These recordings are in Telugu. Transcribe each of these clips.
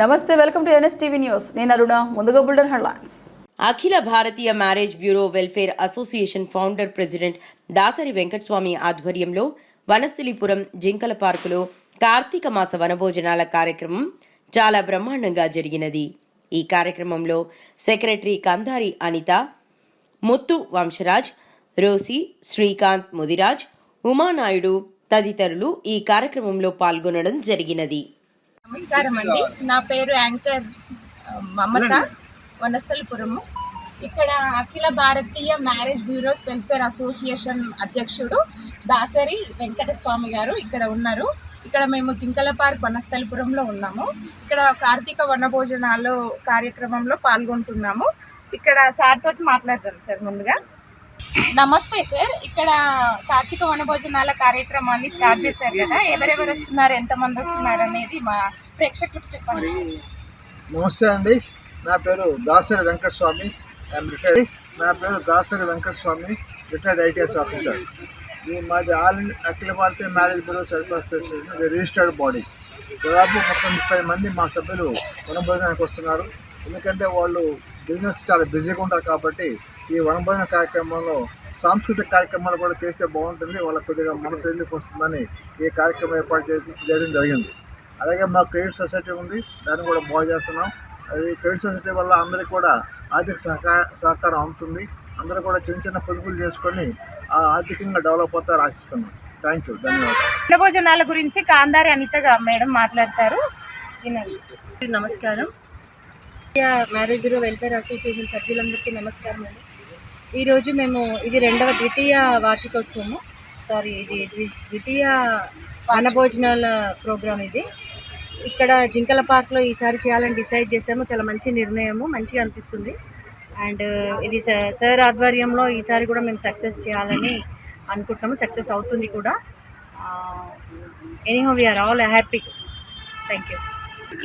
నమస్తే welcome to NS TV news. నేను అరుణ ముందుగా bulletin headlines. Akhila Bharatiya marriage bureau welfare association founder president Dasari Venkataswamy ఆధ్వర్యంలో వనస్థలిపురం జింకల పార్కులో కార్తీక మాస వనభోజనాల కార్యక్రమం చాలా బ్రహ్మాండంగా జరిగినది. ఈ కార్యక్రమంలో సెక్రటరీ కందారి అనిత ముత్తు వంశరాజ్ రోసి శ్రీకాంత్ ముదిరాజ్ ఉమానాయుడు తదితరులు ఈ కార్యక్రమంలో పాల్గొనడం జరిగినది. నమస్కారం అండి. నా పేరు యాంకర్ మమత వనస్థలపురము. ఇక్కడ Akhila Bharatiya marriage bureaus welfare association అధ్యక్షుడు దాసరి వెంకటస్వామి గారు ఇక్కడ ఉన్నారు. ఇక్కడ మేము జింకల పార్క్ వనస్థలపురంలో ఉన్నాము. ఇక్కడ కార్తీక వనభోజనాలు కార్యక్రమంలో పాల్గొంటున్నాము. ఇక్కడ సార్ తోటి మాట్లాడదాం సార్ ముందుగా. నమస్తే సార్. ఇక్కడ కార్తీక వనభోజనాల కార్యక్రమాన్ని స్టార్ట్ చేశారు కదా. ఎవరెవరు వస్తున్నారు? ఎంతమంది వస్తున్నారు అనేది మా ప్రేక్షకులకు చెప్పండి నమస్తే అండి. నా పేరు దాసరి వెంకటస్వామి. స్వామి నా పేరు Dasari Venkataswamy retired ITS officer ఇది మాది all India Akhila Bharatiya marriage bureau self association ఇది రిజిస్టర్డ్ బాడీ దాదాపు ఒక ముప్పై మంది మా సభ్యులు వనభోజనానికి వస్తున్నారు. ఎందుకంటే వాళ్ళు బిజినెస్ చాలా బిజీగా ఉంటారు కాబట్టి ఈ వనభోజన కార్యక్రమంలో సాంస్కృతిక కార్యక్రమాలు కూడా చేస్తే బాగుంటుంది వాళ్ళకి కొద్దిగా మనసు రిలీఫ్ వస్తుందని ఈ కార్యక్రమం ఏర్పాటు చేయడం జరిగింది. అలాగే మా క్రెడిట్ సొసైటీ ఉంది దాన్ని కూడా బాగు చేస్తున్నాం. అది క్రెడిట్ సొసైటీ వల్ల అందరికీ కూడా ఆర్థిక సహకార సహకారం అందుతుంది. అందరూ కూడా చిన్న చిన్న పొదుపులు చేసుకొని ఆ ఆర్థికంగా డెవలప్ అవుతారు ఆశిస్తున్నాం. థ్యాంక్ యూ ధన్యవాదాలు. వనభోజనాల గురించి కాందారి అనితగా మేడం మాట్లాడతారు. వినండి. నమస్కారం. మ్యారేజ్ బ్యూరో వెల్ఫేర్ అసోసియేషన్ సభ్యులందరికీ నమస్కారం అండి. ఈరోజు మేము ఇది రెండవ ద్వితీయ వార్షికోత్సవము. సారీ ఇది ద్వి- ద్వితీయ వనభోజనాల ప్రోగ్రామ్ ఇది. ఇక్కడ జింకల పార్క్లో ఈసారి చేయాలని డిసైడ్ చేసాము చాలా మంచి నిర్ణయము మంచిగా అనిపిస్తుంది. అండ్ ఇది స- సార్ ఆధ్వర్యంలో ఈసారి కూడా మేము సక్సెస్ చేయాలని అనుకుంటున్నాము. సక్సెస్ అవుతుంది కూడా. Anyhow we are all happy thank you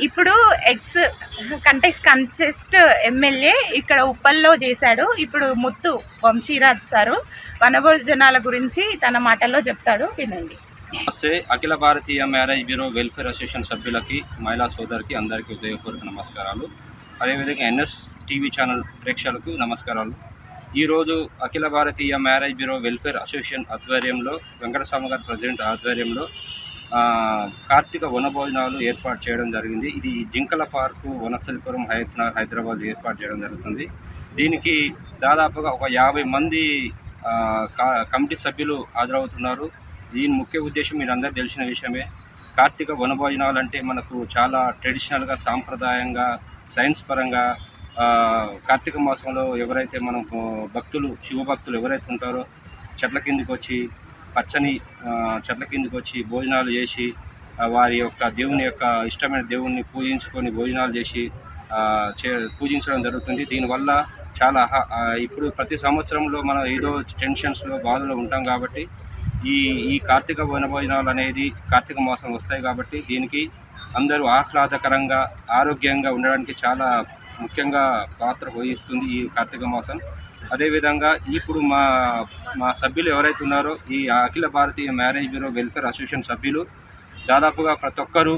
ఇప్పుడు ఎక్స్ కంటెస్ట్ కంటెస్ట్ ఎమ్మెల్యే ఇక్కడ ఉప్పల్లో చేశాడు. ఇప్పుడు ముత్తు వంశీరాజ్ సారు వనభోజనాల గురించి తన మాటల్లో చెప్తాడు. వినండి. నమస్తే Akhila Bharatiya marriage bureau welfare association సభ్యులకి మహిళా సోదరికి అందరికీ ఉదయపూర్వక నమస్కారాలు. అదేవిధంగా ఎన్ఎస్ టీవీ ఛానల్ ప్రేక్షకులకు నమస్కారాలు. ఈరోజు Akhila Bharatiya marriage bureau welfare association ఆధ్వర్యంలో వెంకటస్వామి గారి ప్రెసిడెంట్ ఆధ్వర్యంలో కార్తీక వనభోజనాలు ఏర్పాటు చేయడం జరిగింది. ఇది జింకల పార్కు వనస్థలిపురం హైదరాబాద్ హైదరాబాద్ ఏర్పాటు చేయడం జరుగుతుంది. దీనికి దాదాపుగా ఒక యాభై మంది కా- కమిటీ సభ్యులు హాజరవుతున్నారు. దీని ముఖ్య ఉద్దేశం మీరు అందరూ తెలిసిన విషయమే. కార్తీక వనభోజనాలు అంటే మనకు చాలా ట్రెడిషనల్గా సాంప్రదాయంగా సైన్స్ పరంగా కార్తీక మాసంలో ఎవరైతే మనం భక్తులు శివభక్తులు ఎవరైతే ఉంటారో చెట్ల కిందికి వచ్చి పచ్చని చెట్ల కిందకి వచ్చి భోజనాలు చేసి వారి యొక్క దేవుని యొక్క ఇష్టమైన దేవుణ్ణి పూజించుకొని భోజనాలు చేసి చే పూజించడం జరుగుతుంది. దీనివల్ల చాలా ఇప్పుడు ప్రతి సంవత్సరంలో మనం ఏదో టెన్షన్స్లో బాధలో ఉంటాం కాబట్టి ఈ ఈ కార్తీక వనభోజనాలు అనేది కార్తీక మాసం వస్తాయి కాబట్టి దీనికి అందరూ ఆహ్లాదకరంగా ఆరోగ్యంగా ఉండడానికి చాలా ముఖ్యంగా పాత్ర వహిస్తుంది ఈ కార్తీక మాసం. అదేవిధంగా ఇప్పుడు మా మా సభ్యులు ఎవరైతే ఉన్నారో ఈ Akhila Bharatiya marriage bureau welfare association సభ్యులు దాదాపుగా ప్రతి ఒక్కరూ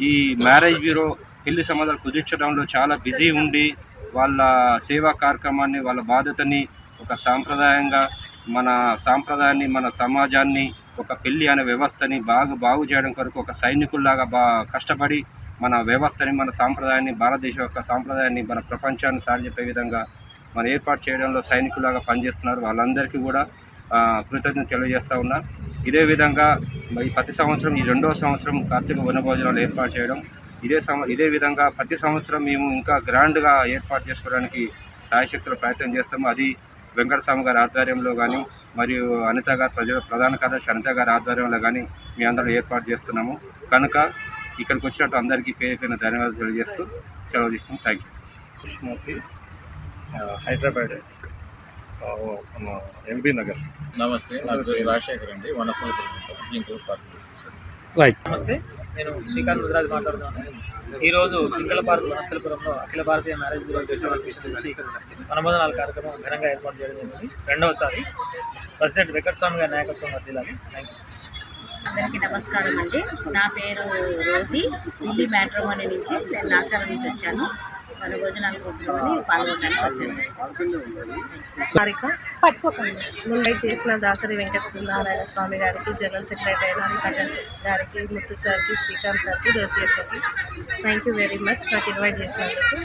ఈ మ్యారేజ్ బ్యూరో పెళ్ళి సంబంధాలు కుదిర్చడంలో చాలా బిజీ ఉండి వాళ్ళ సేవా కార్యక్రమాన్ని వాళ్ళ బాధ్యతని ఒక సాంప్రదాయంగా మన సాంప్రదాయాన్ని మన సమాజాన్ని ఒక పెళ్ళి అనే వ్యవస్థని బాగా బాగు చేయడం కొరకు ఒక సైనికుల్లాగా బా కష్టపడి మన వ్యవస్థని మన సాంప్రదాయాన్ని భారతదేశం యొక్క సాంప్రదాయాన్ని మన ప్రపంచాన్ని సారి చెప్పే విధంగా మన ఏర్పాటు చేయడంలో సైనికులాగా పనిచేస్తున్నారు. వాళ్ళందరికీ కూడా కృతజ్ఞత తెలియజేస్తూ ఉన్నా. ఇదే విధంగా మరి ప్రతి సంవత్సరం ఈ రెండవ సంవత్సరం కార్తీక వనభోజనాలు ఏర్పాటు చేయడం ఇదే సం ఇదే విధంగా ప్రతి సంవత్సరం మేము ఇంకా గ్రాండ్గా ఏర్పాటు చేసుకోవడానికి సాయశక్తులు ప్రయత్నం చేస్తాము. అది వెంకటస్వామి గారి ఆధ్వర్యంలో కానీ మరియు అనిత గారు ప్రజల ప్రధాన కార్యదర్శి అనిత గారి ఆధ్వర్యంలో కానీ మీ అందరూ ఏర్పాటు చేస్తున్నాము. కనుక ఇక్కడికి వచ్చినట్టు అందరికీ పేరు పైన ధన్యవాదాలు తెలియజేస్తూ సెలవు తీసుకుని thank you Hyderabad MP Nagar. నమస్తే నా పేరు రాజశేఖర్ అండి. వనస్థల జింకల పార్క్ నమస్తే నేను శ్రీకాంత్ ముదిరాజ్ మాట్లాడుతున్నాను. ఈరోజు జింకల park వనస్థలపురంలో Akhila Bharatiya marriage bureau association నుంచి వనభోజనాల కార్యక్రమం ఘనంగా ఏర్పాటు చేయడం జరిగింది. రెండవసారి ప్రెసిడెంట్ వెంకటస్వామి గారి నాయకత్వం వర్దిలాలి థ్యాంక్ యూ అందరికీ నమస్కారం అండి. నా పేరు రోజీ ఢిల్లీ మ్యాట్రోమోనీ నుంచి నేను నాచారం నుంచి వచ్చాను. భోజనాల కోసమని పాల్గొనడానికి వచ్చాను పట్టుకోకండి. ముంబై చేసిన దాసరి వెంకట సత్యనారాయణ స్వామి గారికి జనరల్ సెక్రటరీ అనిత గారికి ముత్తు సార్కి శ్రీకాంత్ సార్కి రోసి అక్కకి థ్యాంక్ యూ వెరీ మచ్ నాకు ఇన్వైట్ చేసినందుకు.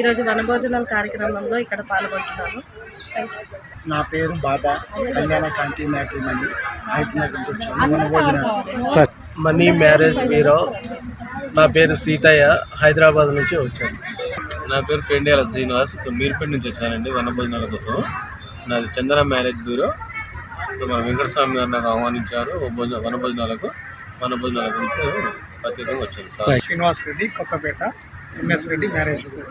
ఈరోజు వనభోజనాల కార్యక్రమంలో ఇక్కడ పాల్గొంటున్నాను. నా పేరు బాబా. కళ్యాణ కాంతి మ్యాట్రిమనీ. వచ్చాను. భోజనం సార్ మనీ మ్యారేజ్ బ్యూరో. నా పేరు సీతయ్య. హైదరాబాద్ నుంచి వచ్చాను. నా పేరు పెండియాల శ్రీనివాస్. ఇక్కడ మీర్పేట నుంచి వచ్చానండి వనభోజనాల కోసం. నాది చందన మ్యారేజ్ బ్యూరో. ఇప్పుడు మన వెంకటస్వామి గారు నాకు ఆహ్వానించారు భోజన వనభోజనాలకు వనభోజనాల గురించి ప్రత్యేకంగా వచ్చాను. Sir. Srinivas Reddy Kothapet MS Reddy marriage bureau.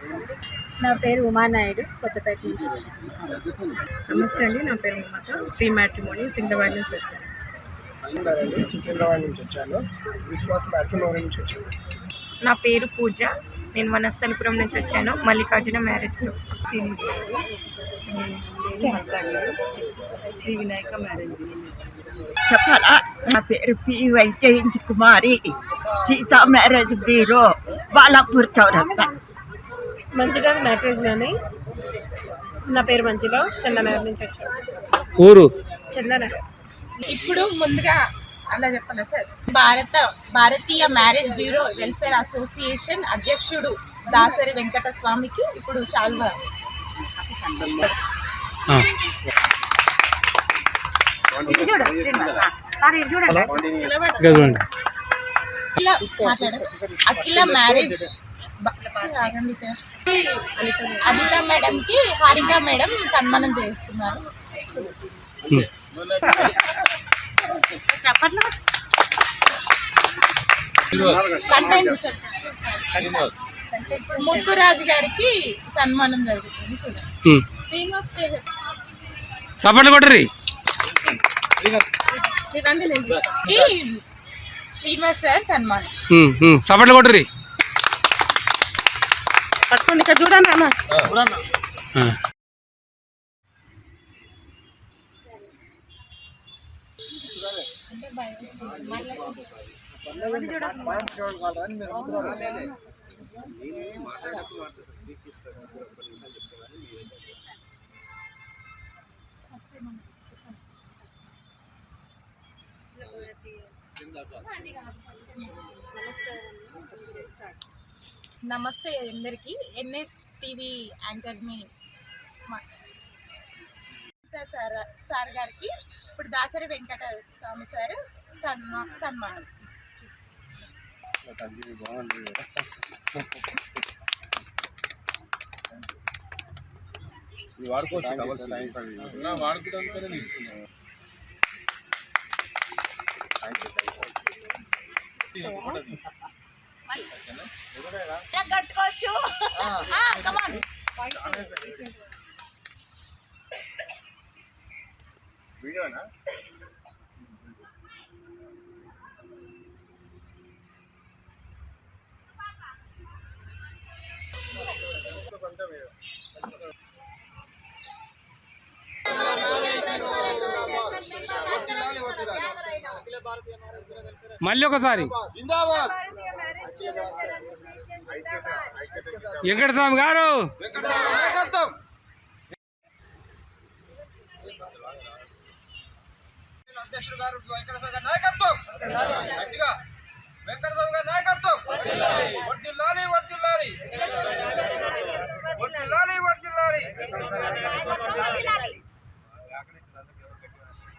నా పేరు ఉమానాయుడు కొత్తపేట నుంచి వచ్చాను. నమస్తే అండి నా పేరు మమత. శ్రీ మ్యాట్రిమోని సింగవాడి నుంచి వచ్చాను. అండి సికింద్రాబాద్ నుంచి వచ్చాను. విశ్వాస్ మ్యాట్రిమోనీ నుంచి వచ్చాను. నా పేరు పూజ. నేను వనస్థలిపురం నుంచి వచ్చాను. Mallikarjuna marriage group Shri Vinayaka marriage చెప్పాలా? నా పేరు P Vyjayanthi Kumari. Sita marriage bureau Balapur చౌరస్తా. మంచిగా మ్యాట్రేజ్లోని నా పేరు మంచిగా చందనగర్ నుంచి వచ్చాను. ఊరు? చందనగర్. ఇప్పుడు ముందుగా అలా చెప్పాలా sir? Bharata Bharatiya marriage bureau welfare association అధ్యక్షుడు దాసరి వెంకట స్వామికి ఇప్పుడు శాల్వా. అఖిల మ్యారేజ్ అనిత మేడం కి హారిక మేడం సన్మానం చేస్తున్నారు. ముత్తురాజు గారికి సన్మానం జరుగుతుంది. చూడండి శ్రీనివాస్ పేరు. సపట్లు కొట్టరి. ఈ శ్రీనివాస్ సార్ సన్మానం. సపట్లు కొట్టరి. పట్టుకోండి ఇక్కడ చూడండి అన్న. నమస్తే అందరికి. ఎన్ఎస్ టీవీ యాంకర్ని మా- సార్ సార్ సార్ గారికి. ఇప్పుడు దాసరి వెంకట స్వామి సార్ సన్మా సన్మానం. వాడుకోవడానికి కమాన్ మళ్ళీ ఒకసారి. వెంకటస్వామి గారు. అధ్యక్షుడు గారు వెంకటస్వామి గారి నాయకత్వం. గట్టిగా వెంకటస్వామి గారి నాయకత్వం. వడ్డిల్లాలి వడ్డిల్లాలి. వడ్డిల్లాలి వడ్డిల్లాలి.